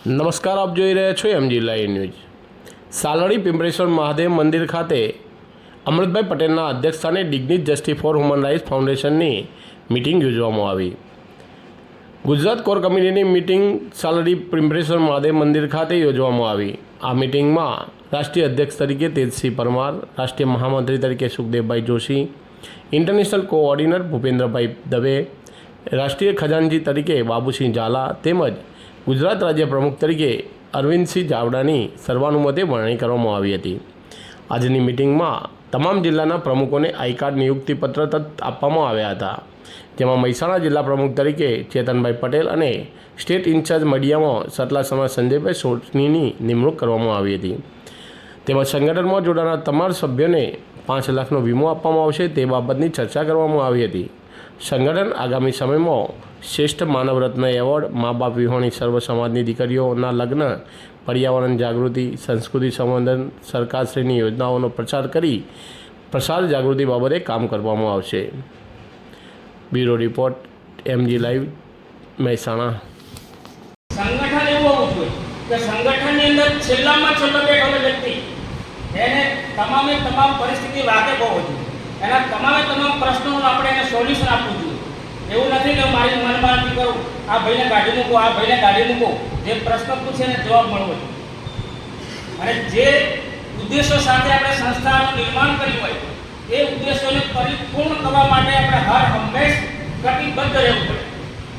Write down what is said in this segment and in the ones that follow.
નમસ્કાર, આપ જોઈ રહ્યા છો MG live news Saldi Pimpreshwar Mahadev મંદિર ખાતે અમૃતભાઈ પટેલના અધ્યક્ષસ્થાને dignity justice for human rights ફાઉન્ડેશનની meeting યોજવામાં આવી. ગુજરાત કોર કમિટીની મિટિંગ સાલડી પિંપરેશ્વર મહાદેવ મંદિર ખાતે યોજવામાં આવી. આ મિટિંગમાં રાષ્ટ્રીય અધ્યક્ષ તરીકે તેજસિંહ પરમાર, રાષ્ટ્રીય મહામંત્રી તરીકે સુખદેવભાઈ જોશી ઇન્ટરનેશનલ કોઓર્ડિનેટર ભૂપેન્દ્રભાઈ દવે, રાષ્ટ્રીય ખજાનજી તરીકે બાબુસિંહ ઝાલા તેમજ ગુજરાત રાજ્ય પ્રમુખ તરીકે અરવિંદસિંહ ચાવડાની સર્વાનુમતે વરણી કરવામાં આવી હતી. આજની મિટિંગમાં તમામ જિલ્લાના પ્રમુખોને આઈ કાર્ડ નિયુક્તિપત્ર તત આપવામાં આવ્યા હતા. જેમાં મહેસાણા જિલ્લા પ્રમુખ તરીકે ચેતનભાઈ પટેલ અને સ્ટેટ ઇન્ચાર્જ મીડિયામાં સતલાસમા સંજયભાઈ સોટનીની નિમણૂક કરવામાં આવી હતી. તેમજ સંગઠનમાં જોડાનાર તમામ સભ્યોને પાંચ લાખનો વીમો આપવામાં આવશે તે બાબતની ચર્ચા કરવામાં આવી હતી. સંગઠન આગામી સમયમાં શ્રેષ્ઠ માનવ રત્ન એવોર્ડ, મા બાપ વિહોણી સર્વ સમાજની દીકરીઓના લગ્ન, પર્યાવરણ જાગૃતિ, સંસ્કૃતિ સંવર્ધન, સરકારશ્રીની યોજનાઓનો પ્રચાર કરી પ્રસાર જાગૃતિ બાબતે કામ કરવામાં આવશે. Bureau report, MG live, Mehsana. સંગઠન એવું હોવું કે અંદર છેલ્લામાં છેલ્લો બેઠેલો વ્યક્તિ, એને તમામે તમામ પરિસ્થિતિ વાકેફ હોવો જોઈએ. એના તમામે તમામ પ્રશ્નોનું આપણે એને સોલ્યુશન આપવું જોઈએ એવું નથી કે મારી મનમાનથી કરું આ ભાઈને કાઢી મૂકો, આ ભાઈને કાઢી મૂકો. જે પ્રશ્ન પૂછે એને જવાબ મળવો જોઈએ. અને જે ઉદ્દેશો સાથે આપણે સંસ્થાનું નિર્માણ કર્યું હોય, એ ઉદ્દેશોને પરિપૂર્ણ કરવા માટે આપણે હર હંમેશ કટિબદ્ધ રહેવું પડે.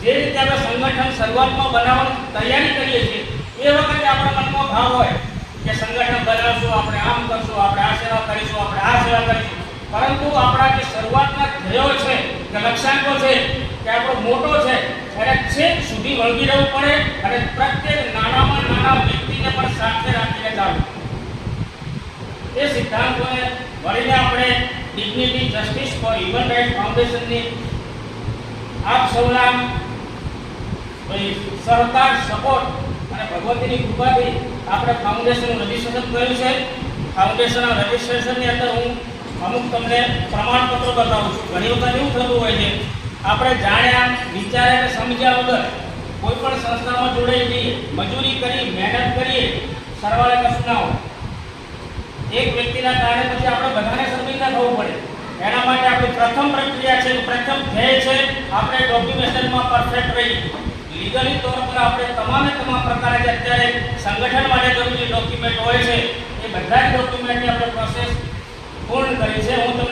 જે રીતે આપણે સંગઠન શરૂઆતમાં બનાવવાની તૈયારી કરીએ છીએ, એ વખતે આપણા મનમાં ભાવ હોય કે સંગઠન બનાવશું, આપણે આમ કરશું, આપણે આ સેવા કરીશું, આપણે આ સેવા કરીશું. પરંતુ આપણા જે શરૂઆતના ધ્યેયો છે કે લક્ષ્યાંકો છે, કે આપણો મોટો છે, એને છેક સુધી વળગી રહેવું પડે અને પ્રત્યેક નાનામાં નાના વ્યક્તિને પણ સાથે રાખીને ચાલવું. એ સિદ્ધાંતોને વળીને આપણે dignity justice for human rights ફાઉન્ડેશનની આપ સૌના સરકાર સપોર્ટ અને ભગવતીની કૃપાથી આપણે ફાઉન્ડેશનનું રજીસ્ટ્રેશન કર્યું છે. ફાઉન્ડેશનના રજીસ્ટ્રેશનની અંદર હું અમુક તમને પ્રમાણપત્રો બતાવું છું. ઘણી વખત એવું થતું હોય છે, આપણે જાણ્યા વિચાર્યા સમજ્યા વગર કોઈ પણ સંસ્થામાં જોડાઈ જઈએ મજૂરી કરી, મહેનત કરીએ, સરવાળે કશું ના હોય. એક વ્યક્તિના કારણે પછી આપણે બધાને શર્મિંદા થવું પડે. એના માટે આપણી પ્રથમ પ્રક્રિયા છે, પ્રથમ ધ્યેય છે, આપણે ડોક્યુમેન્ટેશનમાં પરફેક્ટ રહીએ લીગલી તોર પર આપણે તમામે તમામ પ્રકારે જે અત્યારે સંગઠન માટે જરૂરી ડોક્યુમેન્ટ હોય છે, એ બધા જ ડોક્યુમેન્ટની આપણે પ્રોસેસ પૂર્ણ કરી છે હું તમને